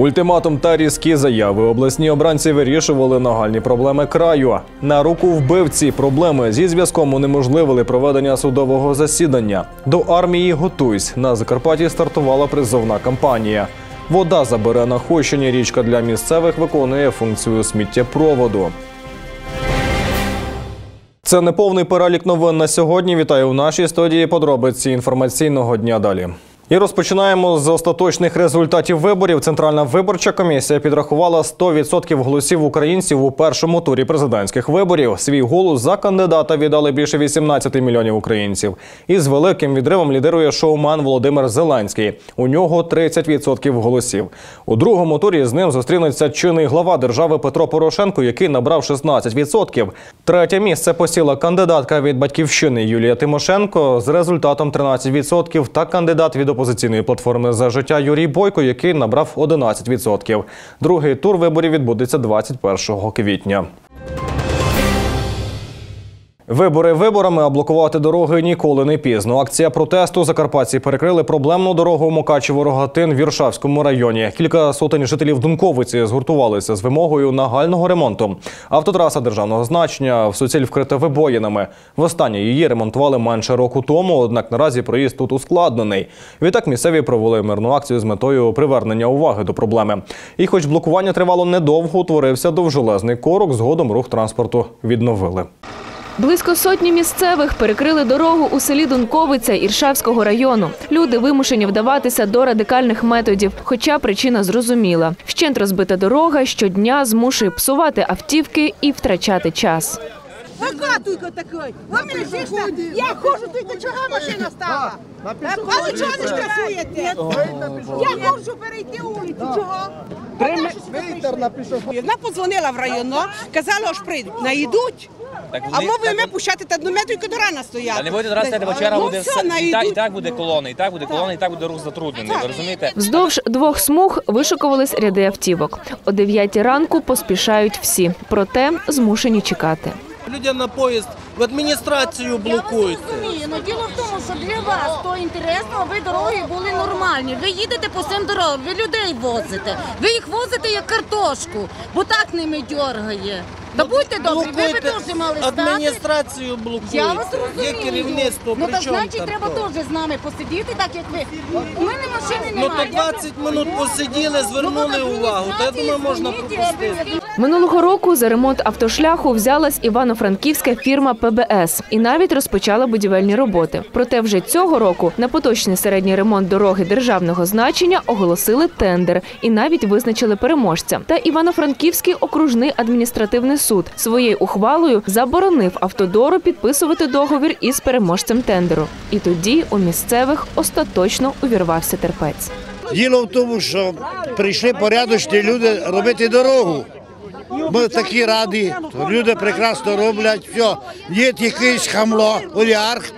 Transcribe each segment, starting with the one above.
Ультиматум та різкі заяви обласні обранці вирішували нагальні проблеми краю. На руку вбивці проблеми зі зв'язком унеможливили проведення судового засідання. До армії готуйсь. На Закарпатті стартувала призовна кампанія. Вода забере на Хощині. Річка для місцевих виконує функцію сміттєпроводу. Це неповний перелік новин на сьогодні. Вітаю у нашій студії. Подробиці інформаційного дня далі. І розпочинаємо з остаточних результатів виборів. Центральна виборча комісія підрахувала 100% голосів українців у першому турі президентських виборів. Свій голос за кандидата віддали більше 18 мільйонів українців. І з великим відривом лідирує шоумен Володимир Зеленський. У нього 30% голосів. У другому турі з ним зустрінеться чинний глава держави Петро Порошенко, який набрав 16%. Третє місце посіла кандидатка від батьківщини Юлія Тимошенко з результатом 13% та кандидат від опозиційної платформи за життя Юрій Бойко, який набрав 11%. Другий тур виборів відбудеться 21 квітня. Вибори виборами, а блокувати дороги ніколи не пізно. Акція протесту Закарпатці перекрили проблемну дорогу Мукачево-Рогатин в Віршавському районі. Кілька сотень жителів Дунковиці згуртувалися з вимогою нагального ремонту. Автотраса державного значення в суціль вкрита вибоїнами. Востаннє її ремонтували менше року тому, однак наразі проїзд тут ускладнений. Відтак місцеві провели мирну акцію з метою привернення уваги до проблеми. І, хоч блокування тривало недовго, утворився довжелезний корок. Згодом рух транспорту відновили. Близько сотні місцевих перекрили дорогу у селі Дунковиця Іршавського району. Люди вимушені вдаватися до радикальних методів, хоча причина зрозуміла. Вщент розбита дорога щодня змушує псувати автівки і втрачати час. Пока только такой. Вам не лишишся. Я ходжу, только чого машина стала? Але чого не штрафуєте? Я хочу перейти вулицю. Чого? Вона подзвонила в районно, казала, аж прийдуть. Найдуть. Так А вони- ми так будемо вони- пущати, та мету і до рана стояти. Та не буде раз бо черга Ну буде все, все, і, так, і найдуть. так буде колона, і так буде колона, і так буде рух затруднений. Ви розумієте? Вздовж двох смуг вишикувались ряди автівок. О 9 ранку поспішають всі, проте змушені чекати. Людям на поїзд в адміністрацію блокують. розумію, але діло в тому, що для вас то інтересно, аби дороги були нормальні. Ви їдете по цим дорогам, ви людей возите. Ви їх возите як картошку, бо так ними дьоргає. Та будьте добрі, ви би Блокуйте, теж мали стати. адміністрацію блокують. Я вас Є розумію. керівництво, Ну при так чому значить там треба то? теж з нами посидіти, так як ви. У мене машини Ну немає. то 20 минут посиділи, звернули увагу. Та я думаю, можна пропустити. Минулого року за ремонт автошляху взялась івано-франківська фірма ПБС і навіть розпочала будівельні роботи. Проте вже цього року на поточний середній ремонт дороги державного значення оголосили тендер і навіть визначили переможця. Та Івано-Франківський окружний адміністративний суд своєю ухвалою заборонив автодору підписувати договір із переможцем тендеру. І тоді у місцевих остаточно увірвався терпець. Діло в тому, що прийшли порядочні люди робити дорогу. Ми такі раді, люди прекрасно роблять, все. Є якийсь хамло, олігарх,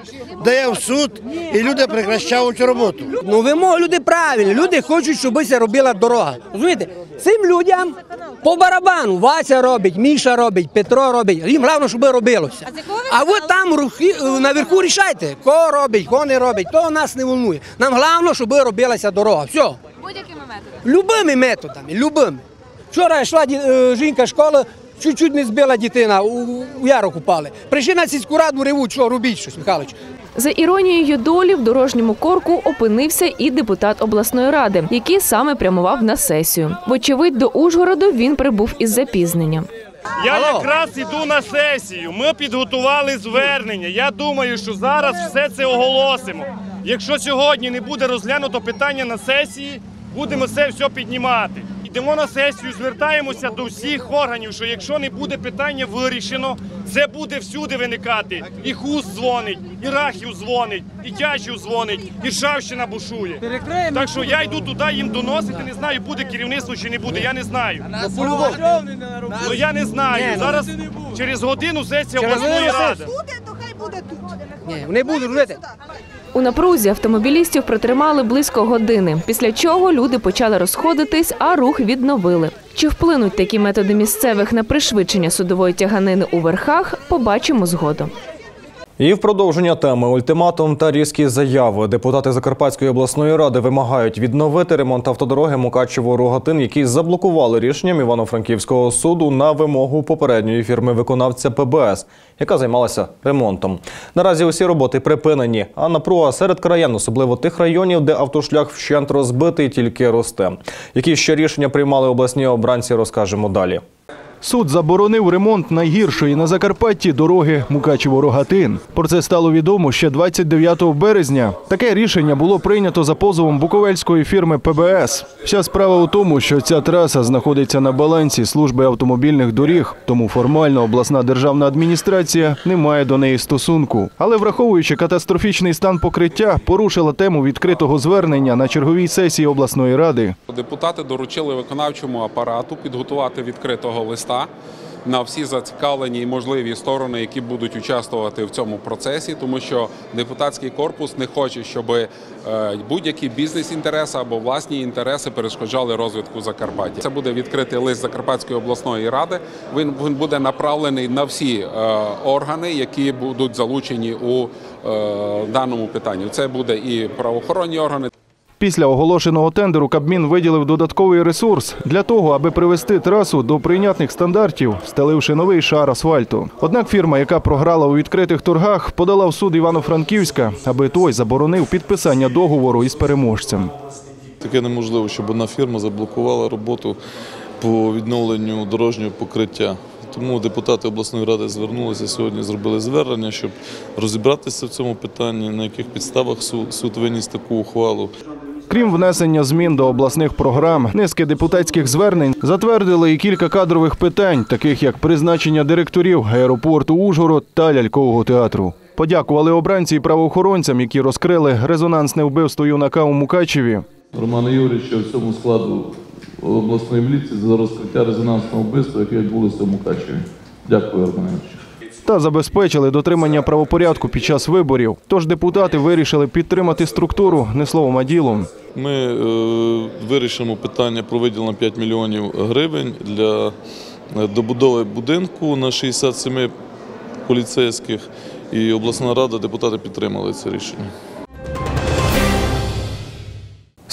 дає в суд, і люди прекращають роботу. Ну, вимоги люди правильні. Люди хочуть, щоб це робила дорога. Розумієте? Цим людям по барабану Вася робить, Міша робить, Петро робить. Їм головне, щоб робилося. А ви там рухи, наверху рішайте, кого робить, кого не робить, то нас не волнує. Нам головне, щоб робилася дорога. Все. Будь-якими методами. Любими методами, любими. Вчора йшла е, жінка з школи, чуть-чуть не збила дитина, у, у ярок упали. Прийшли на сільську раду, ревуть, що робіть щось, Михайлович. За іронією долі в дорожньому корку опинився і депутат обласної ради, який саме прямував на сесію. Вочевидь, до Ужгороду він прибув із запізненням. Я Алло. якраз іду на сесію. Ми підготували звернення. Я думаю, що зараз все це оголосимо. Якщо сьогодні не буде розглянуто питання на сесії, будемо це все піднімати. Йдемо на сесію, звертаємося до всіх органів, що якщо не буде питання вирішено, це буде всюди виникати. І Хуст дзвонить, і Рахів дзвонить, і Тячів дзвонить, і Шавщина бушує. Так що я йду туди їм доносити, не знаю, буде керівництво чи не буде, я не знаю. Ну я не знаю. Зараз через годину сесія обласної ради. Буде, то хай буде тут. Не буду, розумієте? У напрузі автомобілістів протримали близько години, після чого люди почали розходитись, а рух відновили. Чи вплинуть такі методи місцевих на пришвидшення судової тяганини у верхах, побачимо згодом. І в продовження теми ультиматум та різкі заяви. Депутати Закарпатської обласної ради вимагають відновити ремонт автодороги Мукачево-Рогатин, які заблокували рішенням Івано-Франківського суду на вимогу попередньої фірми виконавця ПБС, яка займалася ремонтом. Наразі усі роботи припинені, а напруга серед краян, особливо тих районів, де автошлях вщент розбитий, тільки росте. Які ще рішення приймали обласні обранці, розкажемо далі. Суд заборонив ремонт найгіршої на Закарпатті дороги Мукачево-Рогатин. Про це стало відомо ще 29 березня. Таке рішення було прийнято за позовом буковельської фірми ПБС. Вся справа у тому, що ця траса знаходиться на балансі служби автомобільних доріг, тому формально обласна державна адміністрація не має до неї стосунку. Але враховуючи катастрофічний стан покриття, порушила тему відкритого звернення на черговій сесії обласної ради. Депутати доручили виконавчому апарату підготувати відкритого листа на всі зацікавлені і можливі сторони, які будуть участвувати в цьому процесі, тому що депутатський корпус не хоче, щоб е, будь-які бізнес-інтереси або власні інтереси перешкоджали розвитку Закарпаття. Це буде відкритий лист Закарпатської обласної ради. Він, він буде направлений на всі е, органи, які будуть залучені у е, даному питанні. Це буде і правоохоронні органи. Після оголошеного тендеру Кабмін виділив додатковий ресурс для того, аби привести трасу до прийнятних стандартів, встеливши новий шар асфальту. Однак фірма, яка програла у відкритих торгах, подала в суд Івано-Франківська, аби той заборонив підписання договору із переможцем. Таке неможливо, щоб одна фірма заблокувала роботу по відновленню дорожнього покриття. Тому депутати обласної ради звернулися сьогодні, зробили звернення, щоб розібратися в цьому питанні, на яких підставах суд, суд виніс таку ухвалу. Крім внесення змін до обласних програм, низки депутатських звернень затвердили і кілька кадрових питань, таких як призначення директорів аеропорту Ужгород та лялькового театру. Подякували обранці і правоохоронцям, які розкрили резонансне вбивство юнака у Мукачеві. Романа Юрійовича всьому складу обласної міліції за розкриття резонансного вбивства, яке відбулося в Мукачеві. Дякую, Роман Юрійович. Та забезпечили дотримання правопорядку під час виборів. Тож депутати вирішили підтримати структуру не словом, а ділом. Ми е, вирішимо питання про виділення 5 мільйонів гривень для е, добудови будинку на 67 поліцейських. І обласна рада, депутати підтримали це рішення.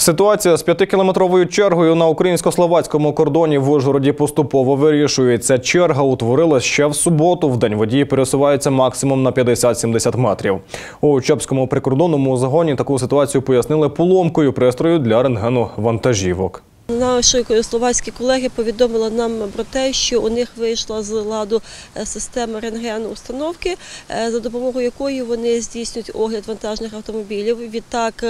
Ситуація з п'ятикілометровою чергою на українсько-словацькому кордоні в Ужгороді поступово вирішується. Черга утворилась ще в суботу. В день водії пересуваються максимум на 50-70 метрів. У Чепському прикордонному загоні таку ситуацію пояснили поломкою пристрою для рентгену вантажівок. Наші словацькі колеги повідомили нам про те, що у них вийшла з ладу е, система рентгену установки, е, за допомогою якої вони здійснюють огляд вантажних автомобілів. Відтак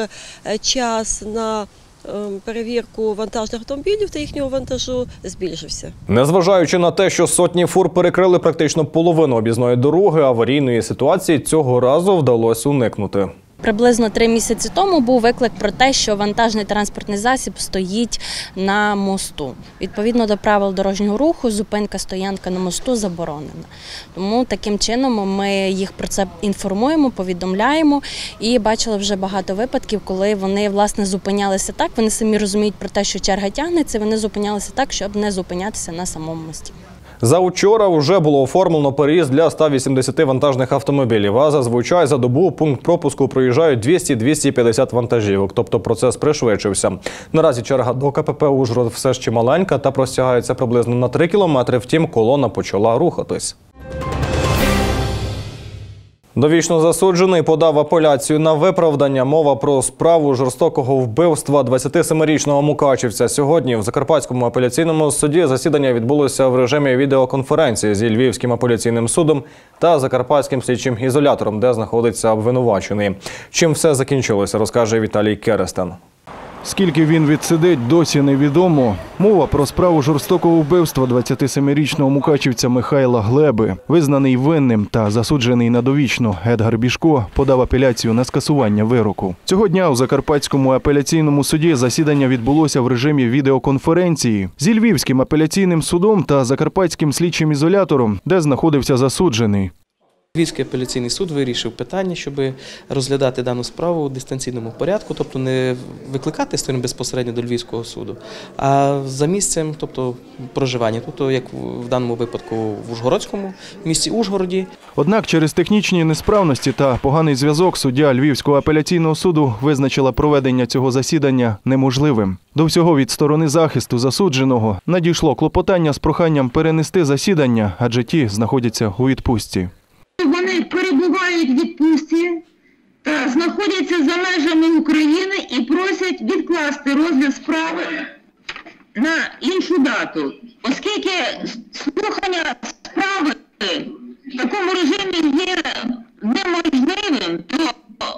е, час на ем, перевірку вантажних автомобілів та їхнього вантажу збільшився. Незважаючи на те, що сотні фур перекрили практично половину об'їзної дороги, аварійної ситуації цього разу вдалося уникнути. Приблизно три місяці тому був виклик про те, що вантажний транспортний засіб стоїть на мосту. Відповідно до правил дорожнього руху, зупинка стоянка на мосту заборонена. Тому таким чином ми їх про це інформуємо, повідомляємо і бачили вже багато випадків, коли вони власне зупинялися так. Вони самі розуміють про те, що черга тягнеться. Вони зупинялися так, щоб не зупинятися на самому мості. За учора вже було оформлено переїзд для 180 вантажних автомобілів. А зазвичай за добу пункт пропуску проїжджають 200-250 вантажівок. Тобто процес пришвидшився. Наразі черга до КПП Ужгород все ще маленька та простягається приблизно на 3 кілометри. Втім, колона почала рухатись. Довічно засуджений подав апеляцію на виправдання. Мова про справу жорстокого вбивства 27-річного мукачівця. Сьогодні в Закарпатському апеляційному суді засідання відбулося в режимі відеоконференції зі Львівським апеляційним судом та Закарпатським слідчим ізолятором, де знаходиться обвинувачений. Чим все закінчилося, розкаже Віталій Керестен. Скільки він відсидить, досі невідомо. Мова про справу жорстокого вбивства 27-річного мукачівця Михайла Глеби, визнаний винним та засуджений на довічно Едгар Бішко подав апеляцію на скасування вироку. Цього дня у Закарпатському апеляційному суді засідання відбулося в режимі відеоконференції зі Львівським апеляційним судом та Закарпатським слідчим ізолятором, де знаходився засуджений. Львівський апеляційний суд вирішив питання, щоб розглядати дану справу у дистанційному порядку, тобто не викликати сторін безпосередньо до Львівського суду, а за місцем, тобто проживання, тобто як в даному випадку в Ужгородському в місті Ужгороді. Однак через технічні несправності та поганий зв'язок суддя Львівського апеляційного суду визначила проведення цього засідання неможливим. До всього від сторони захисту засудженого надійшло клопотання з проханням перенести засідання, адже ті знаходяться у відпустці. Перебувають в відпустці та знаходяться за межами України і просять відкласти розгляд справи на іншу дату, оскільки слухання справи в такому режимі є неможливим, то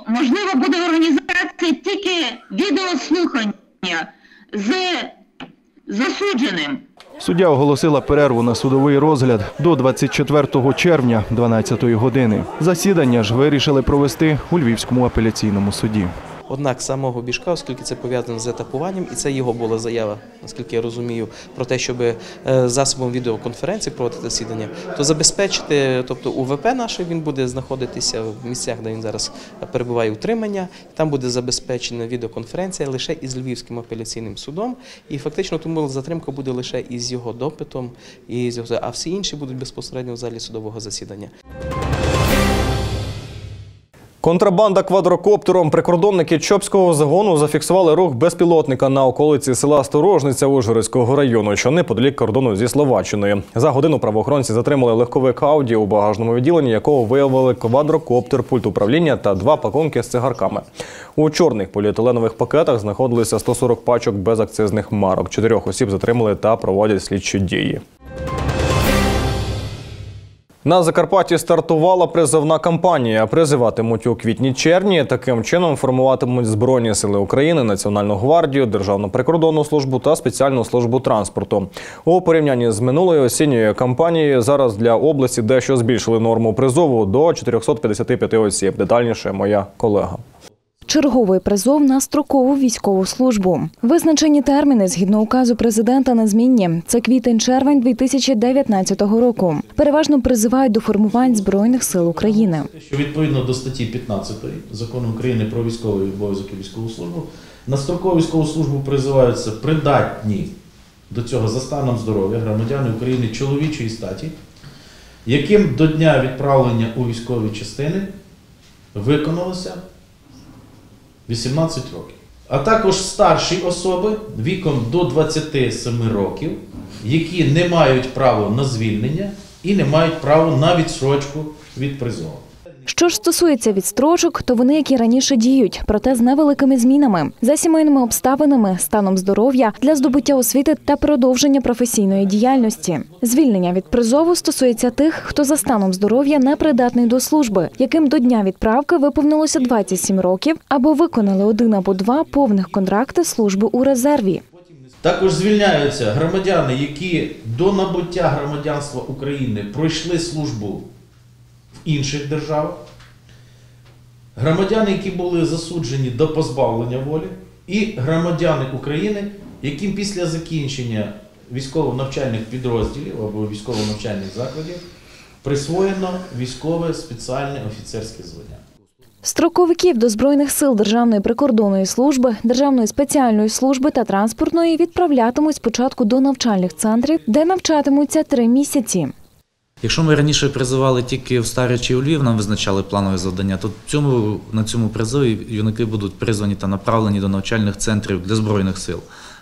можливо буде організація тільки відеослухання з засудженим. Суддя оголосила перерву на судовий розгляд до 24 червня 12 години. Засідання ж вирішили провести у Львівському апеляційному суді. Однак самого Бішка, оскільки це пов'язано з етапуванням, і це його була заява, наскільки я розумію, про те, щоб е, засобом відеоконференції проводити засідання, то забезпечити, тобто УВП наш він буде знаходитися в місцях, де він зараз перебуває утримання. Там буде забезпечена відеоконференція лише із Львівським апеляційним судом, і фактично тому затримка буде лише із його допитом, і з його, а всі інші будуть безпосередньо в залі судового засідання. Контрабанда квадрокоптером прикордонники Чопського загону зафіксували рух безпілотника на околиці села Сторожниця Ужгородського району, що неподалік кордону зі Словаччиною. За годину правоохоронці затримали легковик Ауді у багажному відділенні, якого виявили квадрокоптер, пульт управління та два пакунки з цигарками. У чорних поліетиленових пакетах знаходилися 140 пачок безакцизних марок. Чотирьох осіб затримали та проводять слідчі дії. На Закарпатті стартувала призовна кампанія. Призиватимуть у квітні-червні. Таким чином формуватимуть Збройні сили України, Національну гвардію, Державну прикордонну службу та спеціальну службу транспорту. У порівнянні з минулою осінньою кампанією зараз для області дещо збільшили норму призову до 455 осіб. Детальніше моя колега. Черговий призов на строкову військову службу. Визначені терміни згідно указу президента незмінні. Це квітень-червень 2019 року. Переважно призивають до формувань збройних сил України. що відповідно до статті 15 закону України про військовий обов'язок і військову службу на строкову військову службу призиваються придатні до цього за станом здоров'я громадяни України чоловічої статі, яким до дня відправлення у військові частини виконалося 18 років. А також старші особи віком до 27 років, які не мають права на звільнення і не мають права на відсрочку від призову. Що ж стосується відстрочок, то вони, як і раніше, діють, проте з невеликими змінами за сімейними обставинами, станом здоров'я для здобуття освіти та продовження професійної діяльності. Звільнення від призову стосується тих, хто за станом здоров'я не придатний до служби, яким до дня відправки виповнилося 27 років або виконали один або два повних контракти служби у резерві. Також звільняються громадяни, які до набуття громадянства України пройшли службу інших державах, громадяни, які були засуджені до позбавлення волі, і громадяни України, яким після закінчення військово-навчальних підрозділів або військово-навчальних закладів присвоєно військове спеціальне офіцерське звання. Строковиків до збройних сил Державної прикордонної служби, Державної спеціальної служби та транспортної відправлятимуть спочатку до навчальних центрів, де навчатимуться три місяці. Якщо ми раніше призивали тільки в Старич у Львів, нам визначали планові завдання, то цьому, на цьому призові юнаки будуть призвані та направлені до навчальних центрів для Збройних сил.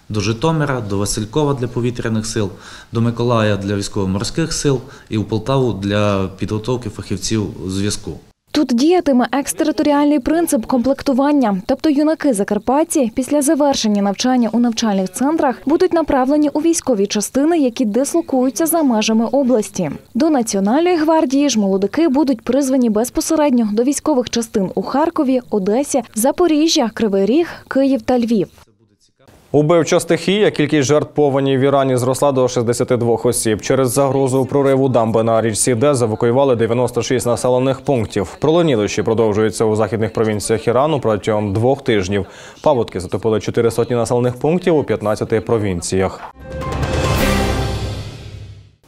До Житомира, до Василькова для повітряних сил, до Миколая для військово-морських сил і у Полтаву для підготовки фахівців зв'язку. Тут діятиме екстериторіальний принцип комплектування, тобто юнаки Закарпатті після завершення навчання у навчальних центрах будуть направлені у військові частини, які дислокуються за межами області. До Національної гвардії ж молодики будуть призвані безпосередньо до військових частин у Харкові, Одесі, Запоріжжя, Кривий Ріг, Київ та Львів. Убивча стихія, кількість жертв повені в Ірані зросла до 62 осіб. Через загрозу прориву дамби на річці Дез евакуювали 96 населених пунктів. Пролонілищі продовжуються у західних провінціях Ірану протягом двох тижнів. Паводки затопили 4 сотні населених пунктів у 15 провінціях.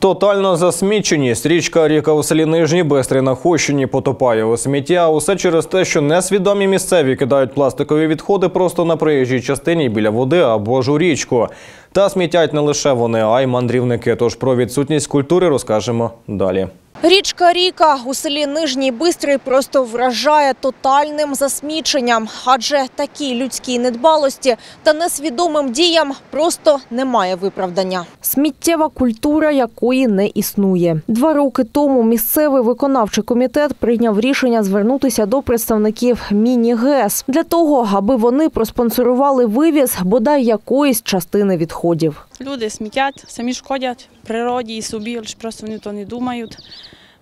Тотальна засмічені стрічка ріка у селі Нижній Бистрий на Хощині потопає у сміття. Усе через те, що несвідомі місцеві кидають пластикові відходи просто на проїжджій частині біля води або ж у річку. Та смітять не лише вони, а й мандрівники. Тож про відсутність культури розкажемо далі. Річка Ріка у селі Нижній Бистрий просто вражає тотальним засміченням, адже такій людській недбалості та несвідомим діям просто немає виправдання. Сміттєва культура, якої не існує. Два роки тому місцевий виконавчий комітет прийняв рішення звернутися до представників міні-ГЕС для того, аби вони проспонсорували вивіз бодай якоїсь частини відходів. Люди смітять, самі шкодять природі і собі, лише просто вони то не думають,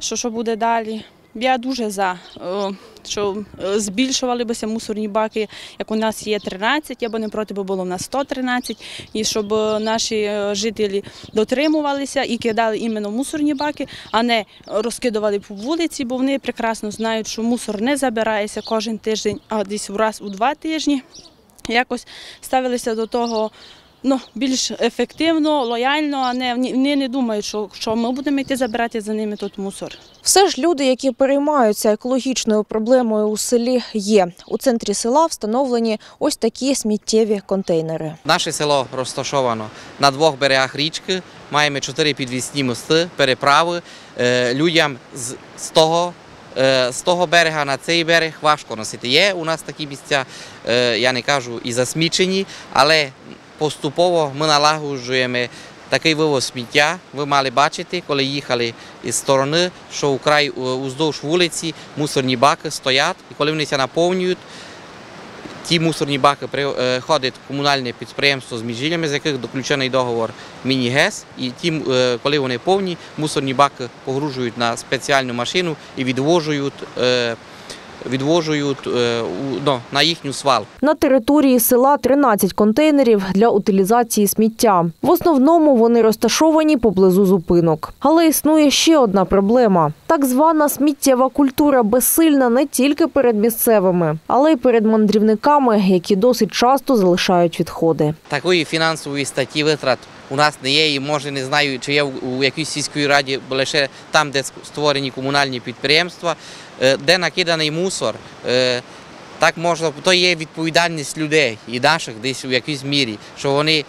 що, що буде далі. Я дуже за, е, що е, збільшували бися мусорні баки, як у нас є 13, я би не проти, бо було в нас 113, і щоб е, наші жителі дотримувалися і кидали іменно мусорні баки, а не розкидували по вулиці, бо вони прекрасно знають, що мусор не забирається кожен тиждень, а десь раз у два тижні. Якось ставилися до того ну, більш ефективно, лояльно, а не вони не думають, що, що ми будемо йти забирати за ними тут мусор. Все ж люди, які переймаються екологічною проблемою у селі, є. У центрі села встановлені ось такі сміттєві контейнери. Наше село розташовано на двох берегах річки. Маємо чотири підвісні мости, переправи. Е, Людям з, того. е, З того берега на цей берег важко носити. Є у нас такі місця, е, я не кажу і засмічені, але поступово ми налагоджуємо такий вивоз сміття. Ви мали бачити, коли їхали із сторони, що у край е, уздовж вулиці мусорні баки стоять, і коли вони наповнюють, ті мусорні баки приходить комунальне підприємство з міжжиллями, з яких доключений договор Міні-ГЕС, і ті, е, коли вони повні, мусорні баки погружують на спеціальну машину і відвожують, е, відвожують е, ну, на їхню свалку. На території села 13 контейнерів для утилізації сміття. В основному вони розташовані поблизу зупинок. Але існує ще одна проблема: так звана сміттєва культура безсильна не тільки перед місцевими, але й перед мандрівниками, які досить часто залишають відходи. Такої фінансової статті витрат у нас не є, і може не знаю, чи є у якійсь сільській раді, лише там, де створені комунальні підприємства, е, де накиданий мусор. е, Так можна, то є відповідальність людей і наших десь у якійсь мірі, що вони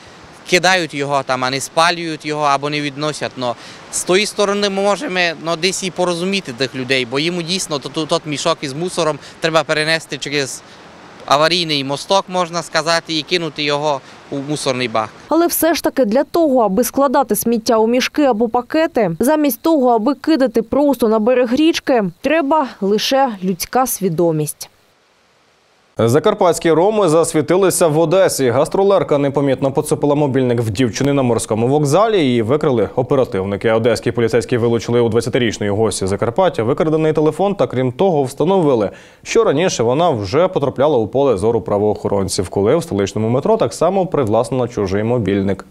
кидають його там, а не спалюють його або не відносять. Но з тої сторони ми можемо ну, десь і порозуміти тих людей, бо йому дійсно то, то, тот мішок із мусором треба перенести через аварійний мосток, можна сказати, і кинути його у мусорний бак. Але все ж таки для того, аби складати сміття у мішки або пакети, замість того, аби кидати просто на берег річки, треба лише людська свідомість. Закарпатські роми засвітилися в Одесі. Гастролерка непомітно поцупила мобільник в дівчини на морському вокзалі і викрили оперативники. Одеські поліцейські вилучили у 20-річної гості Закарпаття викрадений телефон та крім того встановили, що раніше вона вже потрапляла у поле зору правоохоронців, коли в столичному метро так само привласнила чужий мобільник.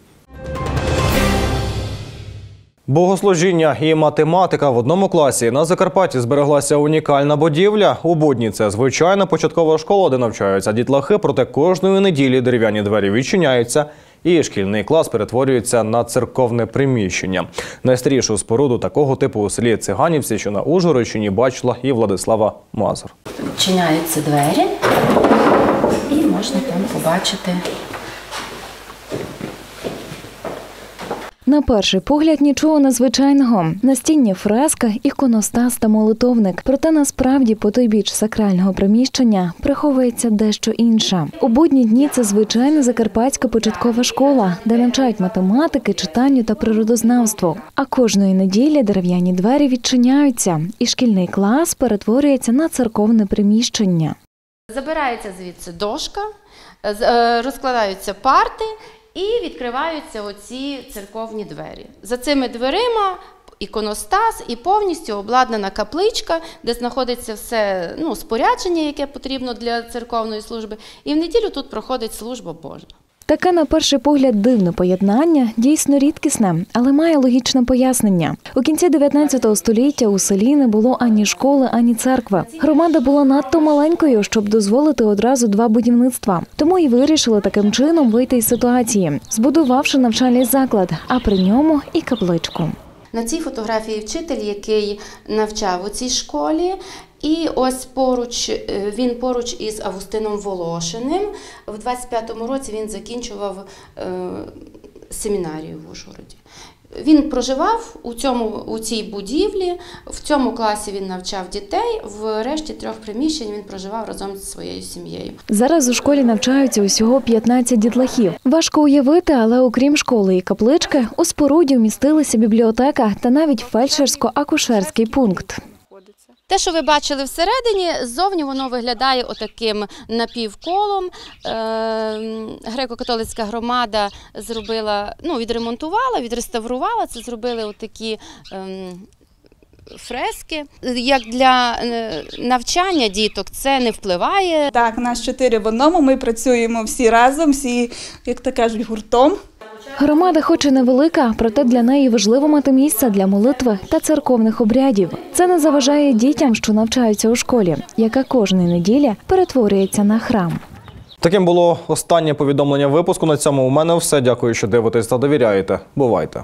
Богослужіння і математика в одному класі на Закарпатті збереглася унікальна будівля. У будні це звичайна початкова школа, де навчаються дітлахи. Проте кожної неділі дерев'яні двері відчиняються, і шкільний клас перетворюється на церковне приміщення. Найстарішу споруду такого типу у селі Циганівці, що на Ужгородщині, бачила і Владислава Мазур. Відчиняються двері і можна там побачити На перший погляд нічого незвичайного. Настінні фреска, іконостас та молитовник. Проте насправді по той біч сакрального приміщення приховується дещо інше. У будні дні це звичайна закарпатська початкова школа, де навчають математики, читанню та природознавству. А кожної неділі дерев'яні двері відчиняються, і шкільний клас перетворюється на церковне приміщення. Забирається звідси дошка, е, розкладаються парти і відкриваються оці церковні двері. За цими дверима іконостас і повністю обладнана капличка, де знаходиться все ну, спорядження, яке потрібно для церковної служби. І в неділю тут проходить служба Божа. Таке на перший погляд дивне поєднання дійсно рідкісне, але має логічне пояснення. У кінці 19 століття у селі не було ані школи, ані церкви. Громада була надто маленькою, щоб дозволити одразу два будівництва. Тому і вирішили таким чином вийти із ситуації, збудувавши навчальний заклад, а при ньому і капличку. На цій фотографії вчитель, який навчав у цій школі. І ось поруч е, він поруч із Августином Волошиним. В 25-му році він закінчував е, семінарію в Ужгороді. Він проживав у, цьому, у цій будівлі, в цьому класі він навчав дітей, в решті трьох приміщень він проживав разом зі своєю сім'єю. Зараз у школі навчаються усього 15 дітлахів. Важко уявити, але окрім школи і каплички, у споруді вмістилися бібліотека та навіть фельдшерсько-акушерський пункт. Те, що ви бачили всередині, ззовні воно виглядає отаким напівколом. Е, Греко-католицька громада зробила, ну, відремонтувала, відреставрувала це, зробили отакі. ем, Фрески як для е, навчання діток це не впливає. Так, нас чотири в одному. Ми працюємо всі разом, всі, як то кажуть, гуртом. Громада, хоч і невелика, проте для неї важливо мати місце для молитви та церковних обрядів. Це не заважає дітям, що навчаються у школі, яка кожної неділі перетворюється на храм. Таким було останнє повідомлення випуску. На цьому у мене все. Дякую, що дивитесь та довіряєте. Бувайте.